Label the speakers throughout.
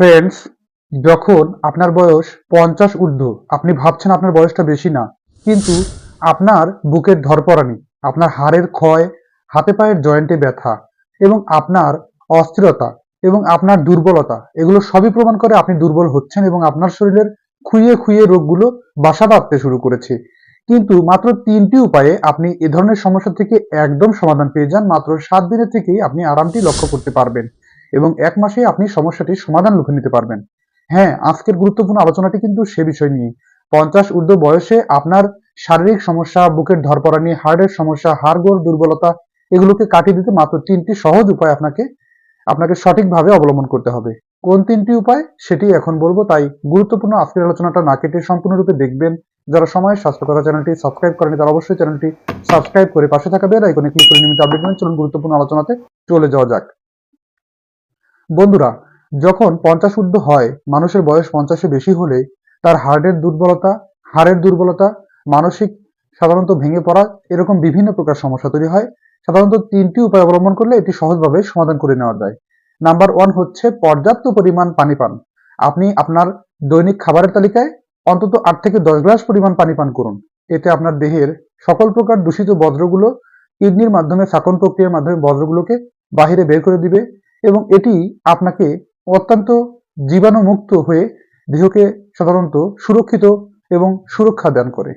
Speaker 1: Friends যখন আপনার বয়স পঞ্চাশ ঊর্ধ্ব, আপনি ভাবছেন আপনার বয়সটা বেশি না, কিন্তু আপনার বুকের ধরপরানি, আপনার হাড়ের ক্ষয়, হাতে পায়ের জয়েন্টে ব্যথা এবং আপনার অস্থিরতা এবং আপনার দুর্বলতা, এগুলো সবই প্রমাণ করে আপনি দুর্বল হচ্ছেন এবং আপনার শরীরের খুইয়ে খুইয়ে রোগগুলো বাসা বাঁধতে শুরু করেছে। কিন্তু মাত্র তিনটি উপায়ে আপনি এ ধরনের সমস্যা থেকে একদম সমাধান পেয়ে যান, মাত্র সাত দিনের থেকেই আপনি আরামটি লক্ষ্য করতে পারবেন। এবং এক মাসে আপনি সমস্যাটির সমাধান লুকে নিতে পারবেন। হ্যাঁ আজকের গুরুত্বপূর্ণ আলোচনাটি কিন্তু সে বিষয় নিয়ে পঞ্চাশ ঊর্ধ্ব বয়সে আপনার শারীরিক সমস্যা, বুকের ধরপড়ানি হার্টের সমস্যা, হাড়গোড় দুর্বলতা, এগুলোকে কাটিয়ে দিতে মাত্র তিনটি সহজ উপায় আপনাকে আপনাকে সঠিকভাবে অবলম্বন করতে হবে। কোন তিনটি উপায়? সেটি এখন বলব, তাই গুরুত্বপূর্ণ আজকের আলোচনাটা না কেটে সম্পূর্ণরূপে দেখবেন। যারা সময় স্বাস্থ্যকর চ্যানেলটি সাবস্ক্রাইব করেনি তারা অবশ্যই চ্যানেলটি সাবস্ক্রাইব করে পাশে থাকা বেল আইকনে ক্লিক করে নিয়মিত আপডেট চলুন গুরুত্বপূর্ণ আলোচনাতে চলে যাওয়া যাক। বন্ধুরা, যখন পঞ্চাশ ঊর্ধ্ব হয়, মানুষের বয়স পঞ্চাশে বেশি হলে তার হার্টের দুর্বলতা, হাড়ের দুর্বলতা, মানসিক সাধারণত ভেঙে পড়া এরকম বিভিন্ন প্রকার সমস্যা তৈরি হয়। সাধারণত তিনটি উপায় অবলম্বন করলে এটি সহজভাবে সমাধান করে নেওয়া যায়। নাম্বার ওয়ান হচ্ছে পর্যাপ্ত পরিমাণ পানি পান। আপনি আপনার দৈনিক খাবারের তালিকায় অন্তত আট থেকে দশ গ্লাস পরিমাণ পানি পান করুন। এতে আপনার দেহের সকল প্রকার দূষিত বজ্রগুলো কিডনির মাধ্যমে, শাকন প্রক্রিয়ার মাধ্যমে বজ্রগুলোকে বাহিরে বের করে দিবে। এবং এটি আপনাকে অত্যন্ত জীবাণুমুক্ত হয়ে দেহকে সাধারণত সুরক্ষিত এবং সুরক্ষা দান করে।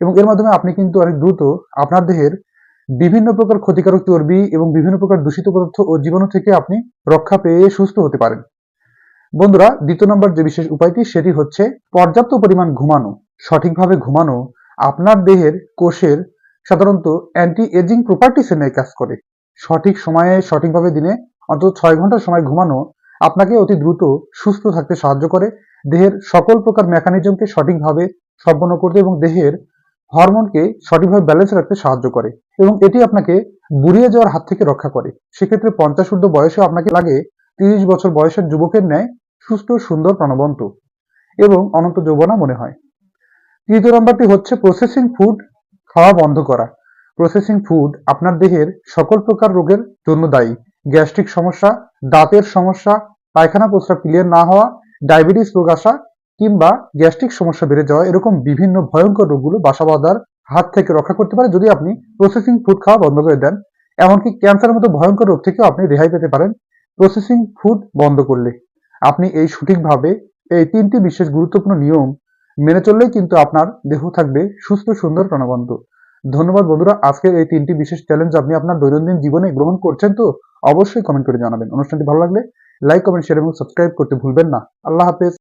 Speaker 1: এবং এর মাধ্যমে আপনি কিন্তু অনেক দ্রুত আপনার দেহের বিভিন্ন প্রকার ক্ষতিকারক চর্বি এবং বিভিন্ন প্রকার দূষিত পদার্থ ও জীবাণু থেকে আপনি রক্ষা পেয়ে সুস্থ হতে পারেন। বন্ধুরা, দ্বিতীয় নম্বর যে বিশেষ উপায়টি, সেটি হচ্ছে পর্যাপ্ত পরিমাণ ঘুমানো। সঠিকভাবে ঘুমানো আপনার দেহের কোষের সাধারণত অ্যান্টি এজিং প্রপার্টিসে নিয়ে কাজ করে। সঠিক সময়ে, সঠিকভাবে দিনে অন্তত ছয় ঘণ্টা সময় ঘুমানো আপনাকে অতি দ্রুত সুস্থ থাকতে সাহায্য করে। দেহের সকল প্রকার মেকানিজমকে সঠিকভাবে সম্পন্ন করতে এবং দেহের হরমোনকে সঠিকভাবে ব্যালেন্স রাখতে সাহায্য করে এবং এটি আপনাকে বুড়িয়ে যাওয়ার হাত থেকে রক্ষা করে। সেক্ষেত্রে পঞ্চাশ ঊর্ধ্ব বয়সে আপনাকে লাগে তিরিশ বছর বয়সের যুবকের ন্যায় সুস্থ, সুন্দর, প্রাণবন্ত এবং অনন্ত যৌবনা মনে হয়। তৃতীয় নম্বরটি হচ্ছে প্রসেসিং ফুড খাওয়া বন্ধ করা। প্রসেসিং ফুড আপনার দেহের সকল প্রকার রোগের জন্য দায়ী। গ্যাস্ট্রিক সমস্যা, দাঁতের সমস্যা, পায়খানা প্রস্রাব ক্লিয়ার না হওয়া ডায়াবেটিস রোগ আসা কিংবা গ্যাস্ট্রিক সমস্যা বেড়ে যাওয়া এরকম বিভিন্ন ভয়ঙ্কর রোগগুলো বাসা বাঁধার হাত থেকে রক্ষা করতে পারে যদি আপনি প্রসেসিং ফুড খাওয়া বন্ধ করে দেন। এমনকি ক্যান্সারের মতো ভয়ঙ্কর রোগ থেকেও আপনি রেহাই পেতে পারেন প্রসেসিং ফুড বন্ধ করলে। আপনি এই সঠিকভাবে এই তিনটি বিশেষ গুরুত্বপূর্ণ নিয়ম মেনে চললেই কিন্তু আপনার দেহ থাকবে সুস্থ, সুন্দর, প্রাণবন্ত। ধন্যবাদ বন্ধুরা, আজকের এই তিনটি বিশেষ চ্যালেঞ্জ আপনি আপনার দৈনন্দিন জীবনে গ্রহণ করছেন তো? অবশ্যই কমেন্ট করে জানাবেন। অনুষ্ঠানটি ভালো লাগলে লাইক কমেন্ট শেয়ার এবং সাবস্ক্রাইব করতে ভুলবেন না। আল্লাহ হাফেজ।